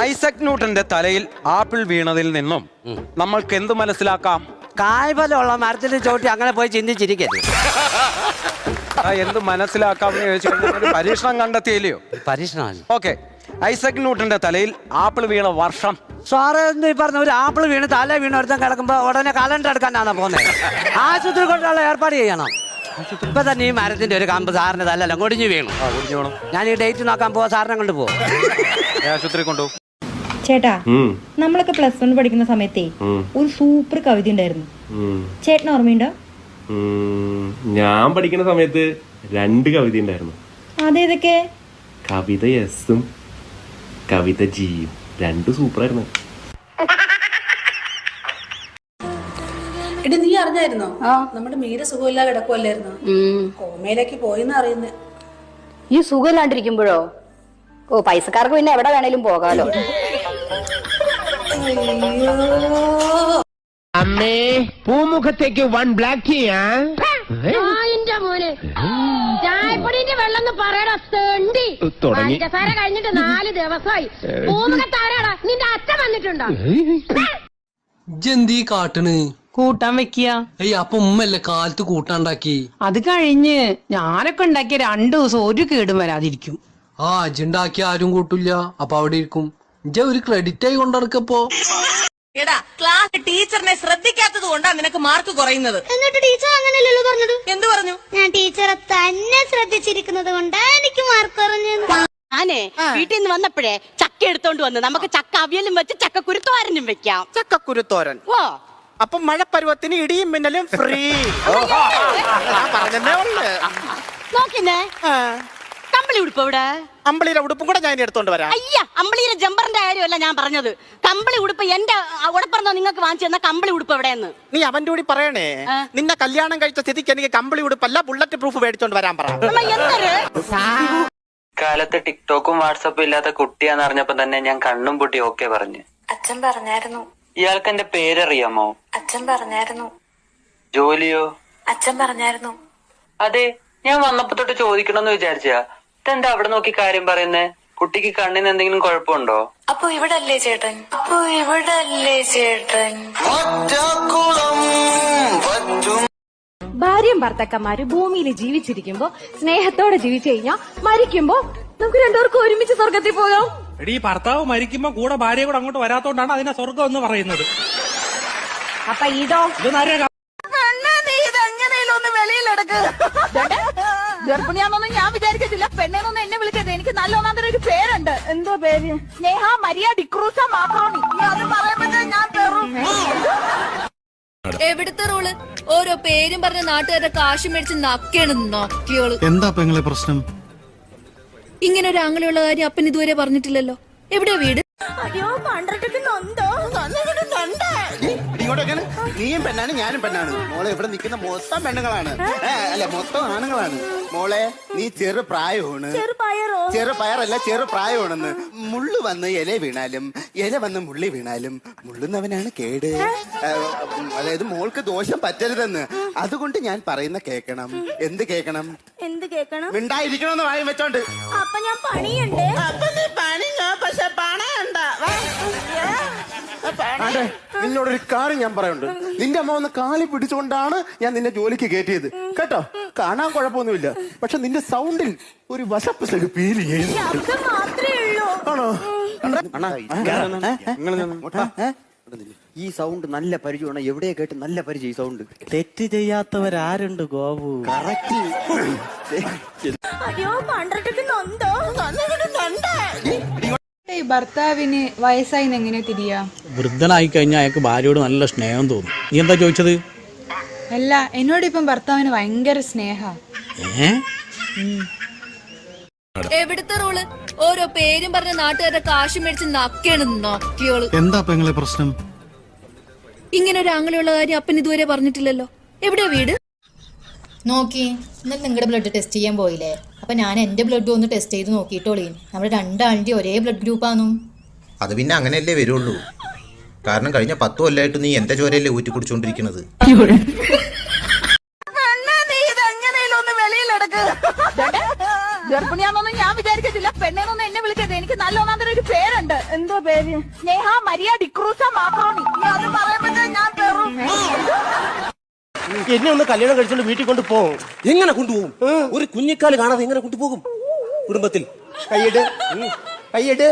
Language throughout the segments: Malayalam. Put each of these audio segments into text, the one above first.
ഐസക് ന്യൂട്ടന്റെ തലയിൽ ആപ്പിൾ വീണതിൽ നിന്നും നമ്മൾക്ക് എന്ത് മനസ്സിലാക്കാം? കായ്ഫലമുള്ള മരത്തിൽ ചോട്ടി അങ്ങനെ പോയി ചിന്തിച്ചിരിക്കരുത്. ആ, എന്ത് മനസ്സിലാക്കാം എന്ന് ചോദിച്ചു കഴിഞ്ഞാൽ ഒരു പരീക്ഷണം കണ്ടെത്തിയില്ലയോ? പരീക്ഷണം ഓക്കെ. ഐസക് ന്യൂട്ടന്റെ തലയിൽ ആപ്പിൾ വീണ വർഷം. സാറേ എന്ന് ഈ പറഞ്ഞ ഒരു ആപ്പിൾ വീണ് തല വീണ് ഒരുത്തം കിടക്കുമ്പോ ഉടനെ കലണ്ടർ എടുക്കാനാണ് പോകുന്നത് ആശുപത്രി കൊണ്ടുള്ള ഏർപ്പാട് ചെയ്യണം. ഇപ്പൊ തന്നെ ഈ മരത്തിന്റെ ഒരു കമ്പ് സാറിന് തലല്ല കൊടിഞ്ഞു വീണു. ആ, കുടിഞ്ഞു വേണം. ഞാൻ ഈ ഡേറ്റ് നോക്കാൻ പോവാ സാറിനെ കൊണ്ട് പോവാ. ആശുപത്രി കൊണ്ടു ചേട്ടാ നമ്മളൊക്കെ പ്ലസ് വൺ പഠിക്കുന്ന സമയത്തേ ഒരു സൂപ്പർ കവിത ഉണ്ടായിരുന്നു. ചേട്ടന് ഓർമ്മയുണ്ടോ? ഞാൻ പഠിക്കുന്ന സമയത്ത് രണ്ട് കവിത ഉണ്ടായിരുന്നു. അതേതൊക്കെ കവിത എസും കവിത ജിയും രണ്ട് സൂപ്പർ ആയിരുന്നു. എടി നീ അറിഞ്ഞായിരുന്നോ? നമ്മുടെ മീര സുഖമില്ലാതെ കിടക്കുവല്ലായിരുന്നു? കോമയിലേക്ക് പോയിന്ന് അറിയുന്നേ. ഈ സുഖമില്ലാണ്ടിരിക്കുമ്പോഴോ? ഓ പൈസക്കാർക്ക് പിന്നെ എവിടെ വേണേലും പോകാലോ. അമ്മേ പൂമുഖത്തേക്ക് വൺ ബ്ലാക്ക് ചെയ്യാ. എന്റെ മോനെ. ചായപ്പൊടിന്റെ വെള്ളം പറയടാ തെണ്ടി. തുടങ്ങി. പഞ്ചസാര കഴിഞ്ഞിട്ട് നാല് ദിവസമായി. പൂമുഖത്താരാടാ? നിന്റെ അച്ഛൻ വന്നിട്ടുണ്ടോ? ജന്തി കാട്ടണ്? കൂട്ടാൻ വെക്കുക ഏയ് അപ്പൊ ഉമ്മല്ലേ കാലത്ത് കൂട്ടാണ്ടാക്കി? അത് കഴിഞ്ഞ് ഞാനൊക്കെ ഉണ്ടാക്കിയ രണ്ടു ദിവസം ഒരു കേടും വരാതിരിക്കും. ആ അജിണ്ടാക്കി ആരും കൂട്ടില്ല. അപ്പൊ അവിടെ ഇരിക്കും. ഇജ്ജ ഒരു ക്രെഡിറ്റ് ആയി കൊണ്ടിറക്കപ്പോ എടാ ക്ലാസ് ടീച്ചറിനെ ശ്രദ്ധിക്കാത്തത് കൊണ്ടാ നിനക്ക് മാർക്ക് കുറയുന്നത്. എന്നിട്ട് ടീച്ചർ അങ്ങനെയല്ലല്ലോ പറഞ്ഞത്? എന്ത് പറഞ്ഞു? ഞാൻ ടീച്ചറെ തന്നെ ശ്രദ്ധിച്ചിരിക്കുന്നത് കൊണ്ടാ എനിക്ക് മാർക്ക് കുറഞ്ഞു ഞാനേ വീട്ടിൽ നിന്ന് വന്നപ്പോഴേ ചക്ക എടുത്തോണ്ട് വന്ന് നമുക്ക് ചക്ക അവിയലും വെച്ച് ചക്ക കുരുത്തോരനും വെക്കാം. ചക്കക്കുരുത്തോരൻ. ഓ. അപ്പൊ മഴപ്പരുവത്തിന് ഇടിയും മിന്നലും ഫ്രീ. പറഞ്ഞേ ഉള്ളു. നോക്കിന്നേ. കമ്പിളി ഉടുപ്പ് ഇവിടെ അമ്പളിയിലെ ഉടുപ്പും കൂടെ ഞാൻ എടുത്തോണ്ട് വരാം. അയ്യ. അമ്പിളിയുടെ ജമ്പറിന്റെ കാര്യമല്ല ഞാൻ പറഞ്ഞത്. കമ്പിളി ഉടുപ്പ് എന്റെ ഉടപ്പറന്നോ നിങ്ങൾക്ക് വാങ്ങിച്ചു തന്ന കമ്പിളി ഉടുപ്പ് എവിടെയെന്ന്? നീ അവന്റെ കൂടി പറയണേ. നിന്നെ കല്യാണം കഴിച്ച സ്ഥിതിക്ക് എനിക്ക് കമ്പിളി ഉടുപ്പല്ല ബുള്ളറ്റ് പ്രൂഫ് മേടിച്ചോണ്ട് വരാൻ പറ. കാലത്ത് ടിക്ടോക്കും വാട്സപ്പും ഇല്ലാത്ത കുട്ടിയാന്ന് അറിഞ്ഞപ്പോ തന്നെ ഞാൻ കണ്ണും പൂട്ടി ഓക്കെ പറഞ്ഞു. അച്ഛൻ പറഞ്ഞായിരുന്നു. ഇയാൾക്ക് എന്റെ പേരറിയാമോ? അച്ഛൻ പറഞ്ഞായിരുന്നു. ജോലിയോ? അച്ഛൻ പറഞ്ഞായിരുന്നു. അതെ ഞാൻ വന്നപ്പോ തൊട്ട് ചോദിക്കണമെന്ന് വിചാരിച്ചാ ഇതെന്താ അവിടെ നോക്കി കാര്യം പറയുന്നേ? കുട്ടിക്ക് കണ്ണിന് എന്തെങ്കിലും കുഴപ്പമുണ്ടോ? അപ്പൊ ഇവിടെ അല്ലേ ചേട്ടൻ? അപ്പൊ ഇവിടെ അല്ലേ ചേട്ടൻ ഭാര്യയും ഭർത്താക്കന്മാര് ഭൂമിയിൽ ജീവിച്ചിരിക്കുമ്പോ സ്നേഹത്തോടെ ജീവിച്ചു കഴിഞ്ഞാൽ മരിക്കുമ്പോ നമുക്ക് രണ്ടുപേർക്കും ഒരുമിച്ച് സ്വർഗത്തിൽ പോകാം എടീ ഭർത്താവ് മരിക്കുമ്പോ കൂടെ ഭാര്യ കൂടെ അങ്ങോട്ട് വരാത്തോണ്ടാണ് അതിനെ സ്വർഗം എന്ന് പറയുന്നത്. അപ്പൊ ഇതോ? ഇത് നേരെ നല്ല ഒന്നാന്തരം ഒരു പേരുണ്ട്. എന്തോ പേര്? സ്നേഹ മരിയ ഡിക്രൂസ മാക്രോണി അത് പറയുമ്പോ ഞാൻ എവിടുത്തെ റോൾ? ഓരോ പേരും പറഞ്ഞ നാട്ടുകാരുടെ കാശ് മേടിച്ച് നക്കേണ് നക്കിയോൾ. എന്താ പെങ്ങളെ പ്രശ്നം? ഇങ്ങനെ ഒരു അങ്ങനെയുള്ള കാര്യം അപ്പൻ ഇതുവരെ പറഞ്ഞിട്ടില്ലല്ലോ. എവിടെയാ വീട്? അയ്യോ കണ്ടിട്ട് നൊന്തോ ഇങ്ങോട്ടൊക്കെയാണ്. നീയും പെണ്ണാണ് ഞാനും പെണ്ണാണ്. മോളെ ഇവിടെ നിൽക്കുന്ന മൊത്തം പെണ്ണുങ്ങളാണ്. അല്ല മൊത്തം ആണുങ്ങളാണ്. മോളെ നീ ചെറു പ്രായമാണ്. ചെറു പയറല്ല ചെറു പ്രായമാണെന്ന്. മുള്ളു വന്ന് ഇല വീണാലും ഇല വന്ന് മുള്ളി വീണാലും മുള്ളുന്നവനാണ് കേട്. അതായത് മോൾക്ക് ദോഷം പറ്റരുതെന്ന്. അതുകൊണ്ട് ഞാൻ പറയുന്ന കേക്കണം എന്ത് കേക്കണം എന്ത് കേക്കണം മിണ്ടായിരിക്കണമെന്ന് വായും വെച്ചോണ്ട്. അപ്പൊ ഞാൻ പണിയുണ്ട്. അപ്പൊ നീ പണിഞ്ഞോ അതെ. നിന്നോടൊരു കാര്യം ഞാൻ പറയുന്നുണ്ട്. നിന്റെ അമ്മ ഒന്ന് കാലി പിടിച്ചുകൊണ്ടാണ് ഞാൻ നിന്നെ ജോലിക്ക് കയറ്റിയത്. കേട്ടോ? കാണാൻ കുഴപ്പമൊന്നുമില്ല. പക്ഷെ നിന്റെ സൗണ്ടിൽ ഒരു വശപ്പ് ഫീൽ ആണോ? ഈ സൗണ്ട് നല്ല പരിചയമാണ് എവിടെ കേട്ട് നല്ല പരിചയം ഈ സൗണ്ട്? തെറ്റ് ചെയ്യാത്തവരാരുണ്ട് ഗോപു? കറക്റ്റ്. അയ്യോ ഭർത്താവിന് വയസ്സായി എങ്ങനെ തിരിയാ? വൃദ്ധനായി കഴിഞ്ഞാൽ അയാൾക്ക് ഭാര്യയോട് നല്ല സ്നേഹം തോന്നും. നീ എന്താ ചോദിച്ചത്? അല്ല എന്നോട് ഇപ്പം ഭർത്താവിന് ഭയങ്കര സ്നേഹ. ഏ? എവിടുത്തെ റോൾ? ഓരോ പേരും പറഞ്ഞ നാട്ടുകാരുടെ കാശ് മേടിച്ച് നക്കേണ് നക്കിയോൾ. എന്താ പെങ്ങളെ പ്രശ്നം? ഇങ്ങനെ ഒരു അങ്ങനെയുള്ള കാര്യം അപ്പൻ ഇതുവരെ പറഞ്ഞിട്ടില്ലല്ലോ. എവിടെയാ വീട്? നോക്കി ഇന്നലെ നിങ്ങളുടെ ബ്ലഡ് ടെസ്റ്റ് ചെയ്യാൻ പോയില്ലേ? അപ്പൊ ഞാൻ എന്റെ ബ്ലഡ് ഒന്ന് ടെസ്റ്റ് ചെയ്ത് നോക്കിയിട്ടോളീ നമ്മുടെ രണ്ടാളിന്റെ ഒരേ ബ്ലഡ് ഗ്രൂപ്പാന്നും അത് പിന്നെ അങ്ങനെയല്ലേ വരുള്ളൂ. കാരണം കഴിഞ്ഞ പത്ത് കൊല്ലമായിട്ട് നീ എന്റെ ചോരയല്ലേ ഊറ്റി കുടിച്ചോണ്ടിരിക്കുന്നത്? ഞാൻ വിചാരിക്കത്തില്ല. പെണ്ണേന്നൊന്നും എന്നെ വിളിക്കരുത്. എനിക്ക് നല്ല ഒന്നാന്തരം ഒരു പേരുണ്ട്. എന്തോ പേര്? സ്നേഹ മരിയ ഡിക്രൂസ മാക്രോണി നീ അത് പറയുമ്പോഴേ ഞാൻ എന്നെ ഒന്ന് കല്യാണം കഴിച്ചോണ്ട് വീട്ടിൽ കൊണ്ട് പോകും എങ്ങനെ കൊണ്ടുപോകും? ഒരു കുഞ്ഞിക്കാൽ കാണാതെ എങ്ങനെ കൊണ്ടുപോകും കുടുംബത്തിൽ? കൈയ്യട് കൈയ്യട്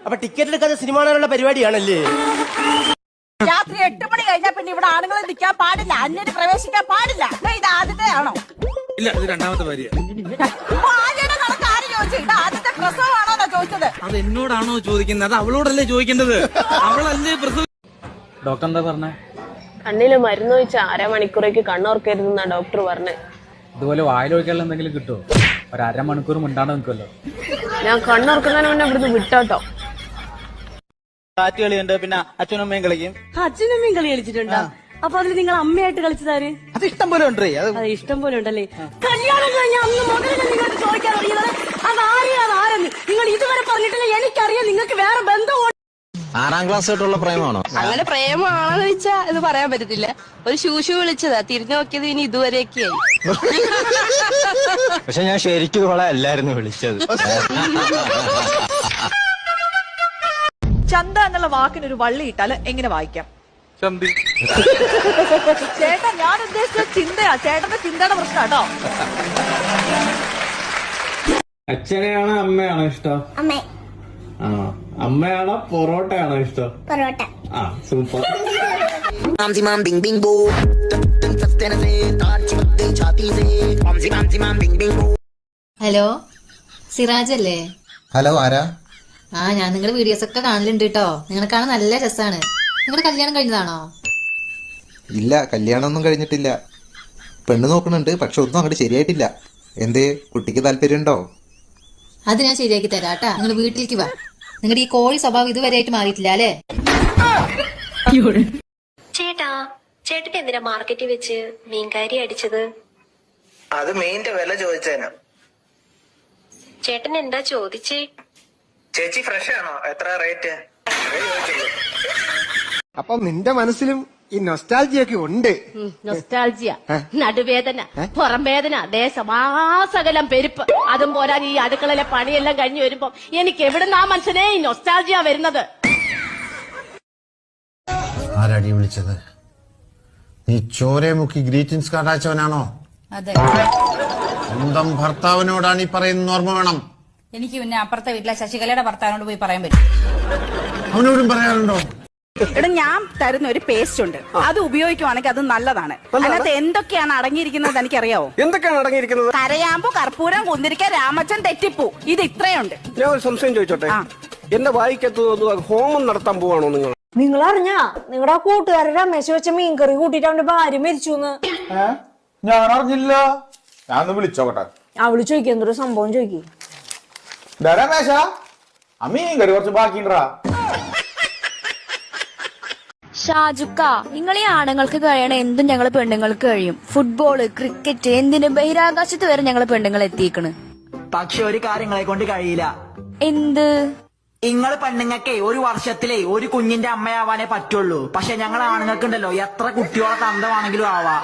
അപ്പൊ ടിക്കറ്റ് എടുക്കാതെ സിനിമ കാണാനുള്ള പരിപാടിയാണല്ലേ? രാത്രി എട്ട് മണി കഴിഞ്ഞാൽ പിന്നെ ഇവിടെ ആണുങ്ങളെ നിൽക്കാൻ പാടില്ല അന്യന് പ്രവേശിക്കാൻ പാടില്ല. ദേ, ഇത് ആദ്യത്തെ ആണോ? ഇല്ല ഇത് രണ്ടാമത്തെ ഭാര്യ ഭാര്യയുടെ കണക്ക് ആര് ചോദിച്ചു? ഇത് ആദ്യത്തെ പ്രസവമാണോന്നാ ചോദിച്ചത്. അത് എന്നോടാണോ ചോദിക്കുന്നത്? അത് അവളോടല്ലേ ചോദിക്കേണ്ടത്? അവളല്ലേ പ്രസവ ഡോക്ടർ എന്താ പറഞ്ഞേ? കണ്ണിൽ മരുന്ന് വെച്ച അരമണിക്കൂറേക്ക് കണ്ണോർക്കരുതെന്നാ ഡോക്ടർ പറഞ്ഞത് ഇതുപോലെ വായിലൊഴിക്കാനുള്ള എന്തെങ്കിലും കിട്ടുമോ ഒരു അരമണിക്കൂർ മുണ്ടാണ്ട് നിൽക്കുമല്ലോ ഞാൻ കണ്ണോർക്കുന്നതിന് മുന്നേ ഇവിടുന്ന് വിട്ടോട്ടോ കാറ്റ് കളിയുണ്ട് പിന്നെ അച്ഛനും അമ്മയും കളിക്കും അച്ഛനമ്മയും കളി കളിച്ചിട്ടുണ്ടോ? അപ്പൊ അതിൽ നിങ്ങൾ അമ്മയായിട്ട് കളിച്ചതാര്? അത് ഇഷ്ടം പോലെ ഉണ്ട് അത് അത് ഇഷ്ടം പോലെ ഉണ്ടല്ലേ? കല്യാണം കഴിഞ്ഞ അന്ന് മുതലേ നിങ്ങൾക്ക് ചോദിക്കാൻ അറിയുന്നത് അത് ആരെയാ ആരെന്ന്? നിങ്ങൾ ഇതുവരെ പറഞ്ഞിട്ടില്ല എനിക്കറിയാം നിങ്ങൾക്ക് വേറെ ബന്ധമുണ്ട് ആറാം ക്ലാസ് തൊട്ടുള്ള പ്രേമാണോ? അങ്ങനെ പ്രേമമാണെന്ന് വെച്ചാ ഇത് പറയാൻ പറ്റത്തില്ല. ഒരു ശൂശു വിളിച്ചതാ തിരിഞ്ഞു നോക്കിയത് ഇനി ഇതുവരെയൊക്കെയായി പക്ഷെ ഞാൻ ശരിക്കും ഇവളെ അല്ലായിരുന്നു വിളിച്ചത്. ചന്ത എന്നുള്ള വാക്കിന് ഒരു വള്ളി ഇട്ടാൽ എങ്ങനെ വായിക്കാം? ചന്തി. ചേട്ടാ ഞാൻ ഉദ്ദേശിച്ച ചിന്തയാ. ചേട്ടന്റെ ചിന്തയുടെ പ്രശ്നം കേട്ടോ അച്ഛനെയാണോ അമ്മയാണോ ഇഷ്ടം? അമ്മ. ആ അമ്മയാണോ പൊറോട്ടയാണോ ഇഷ്ടം? പൊറോട്ട. ആ സൂപ്പർ. ഹലോ സിറാജ് അല്ലേ ഹലോ ആരാ? ആ ഞാൻ നിങ്ങളുടെ വീഡിയോസ് ഒക്കെ കാണലുണ്ട് കേട്ടോ നിങ്ങളെ കാണാൻ നല്ല രസമാണ് നിങ്ങളുടെ കല്യാണം കഴിഞ്ഞതാണോ? ഇല്ല കല്യാണം ഒന്നും കഴിഞ്ഞിട്ടില്ല. പെണ്ണ് നോക്കണുണ്ട് പക്ഷെ ഒന്നും അങ്ങോട്ട് ശരിയായിട്ടില്ല. എന്തേ കുട്ടിക്ക് താല്പര്യമുണ്ടോ അത് ഞാൻ ശരിയാക്കി തരാം കേട്ടാ നിങ്ങൾ വീട്ടിലേക്ക് വാ. നിങ്ങളുടെ ഈ കോഴി സ്വഭാവം ഇതുവരെ ആയിട്ട് മാറിയിട്ടില്ല അല്ലേ? ചേട്ടാ ചേട്ടൻ എന്തിനാ മാർക്കറ്റിൽ വെച്ച് മീൻകാരി അടിച്ചത്? അത് മീനിന്റെ വില ചോദിച്ചേനാ. ചേട്ടൻ എന്താ ചോദിച്ചേ? ചേച്ചി ഫ്രഷ് ആണോ എത്ര റേറ്റ് അപ്പൊ നിന്റെ മനസ്സിലും ഈ നൊസ്റ്റാൾജിയൊക്കെ ഉണ്ട്. നൊസ്റ്റാൾജിയ നടുവേദന പുറം വേദന ദേശമാസകലം പെരുപ്പ്. അതും പോരാൻ ഈ അടുക്കളയിലെ പണിയെല്ലാം കഴിഞ്ഞു വരുമ്പോ എനിക്ക് എവിടുന്ന് ആ മനുഷ്യനെ ഈ നൊസ്റ്റാൾജിയ വരുന്നത്? ആരാടി വിളിച്ചത്? നീ ചോരെ മുക്കി ഗ്രീറ്റിംഗ്സ് കാർഡ് അയച്ചവനാണോ അതെ. സ്വന്തം ഭർത്താവിനോടാണ് ഈ പറയുന്ന ഓർമ്മ വേണം. എനിക്ക് പിന്നെ അപ്പുറത്തെ വീട്ടിലെ ശശികലയുടെ ഭർത്താവിനോട് പോയി പറയാൻ പറ്റും. അവനോടും പറയാറുണ്ടോ എടാ ഞാൻ തരുന്ന ഒരു പേസ്റ്റ് ഉണ്ട്. അത് ഉപയോഗിക്കുവാണെങ്കിൽ അത് നല്ലതാണ്. അതിനകത്ത് എന്തൊക്കെയാണ് അടങ്ങിയിരിക്കുന്നത് എനിക്കറിയാവോ? എന്തൊക്കെയാണ് അടങ്ങിയിരിക്കുന്നത്? കരയാമ്പോ കർപ്പൂരം കുന്തിരിക്ക രാമച്ചൻ തെറ്റിപ്പൂ. ഇത് ഇത്രയുണ്ട്. ഞാൻ ഒരു സംശയം ചോദിച്ചോട്ടെ? എന്റെ വായിക്കത്ത് ഹോമം നടത്താൻ പോവാണോ നിങ്ങൾ? നിങ്ങൾ അറിഞ്ഞാ നിങ്ങളുടെ കൂട്ടുകാരുടെ രമേശ് വെച്ച മീൻകറി കൂട്ടിട്ട് അവന്റെ ഭാര്യ മരിച്ചു ഞാൻ അറിഞ്ഞില്ല ഞാൻ വിളിച്ചോട്ടെ അവൾ ചോദിക്കും എന്തൊരു സംഭവം ചോദിക്കും. രമേശ. അമ്മീൻ കറി കുറച്ച് ബാക്കിണ്ടാ ഷാജുക്ക നിങ്ങൾ ഈ ആണുങ്ങൾക്ക് കഴിയണ എന്തും ഞങ്ങൾ പെണ്ണുങ്ങൾക്ക് കഴിയും. ഫുട്ബോൾ ക്രിക്കറ്റ് എന്തിന് ബഹിരാകാശത്ത് വരെ ഞങ്ങൾ പെണ്ണുങ്ങൾ എത്തിക്കണ് പക്ഷെ ഒരു കാര്യങ്ങളെ കൊണ്ട് കഴിയില്ല. എന്ത്? നിങ്ങൾ പെണ്ണുങ്ങൾക്കേ ഒരു വർഷത്തിലെ ഒരു കുഞ്ഞിന്റെ അമ്മയാവാനേ പറ്റുള്ളൂ. പക്ഷെ ഞങ്ങൾ ആണുങ്ങൾക്കുണ്ടല്ലോ എത്ര കുട്ടിയോളെ തന്തമാണെങ്കിലും ആവാ.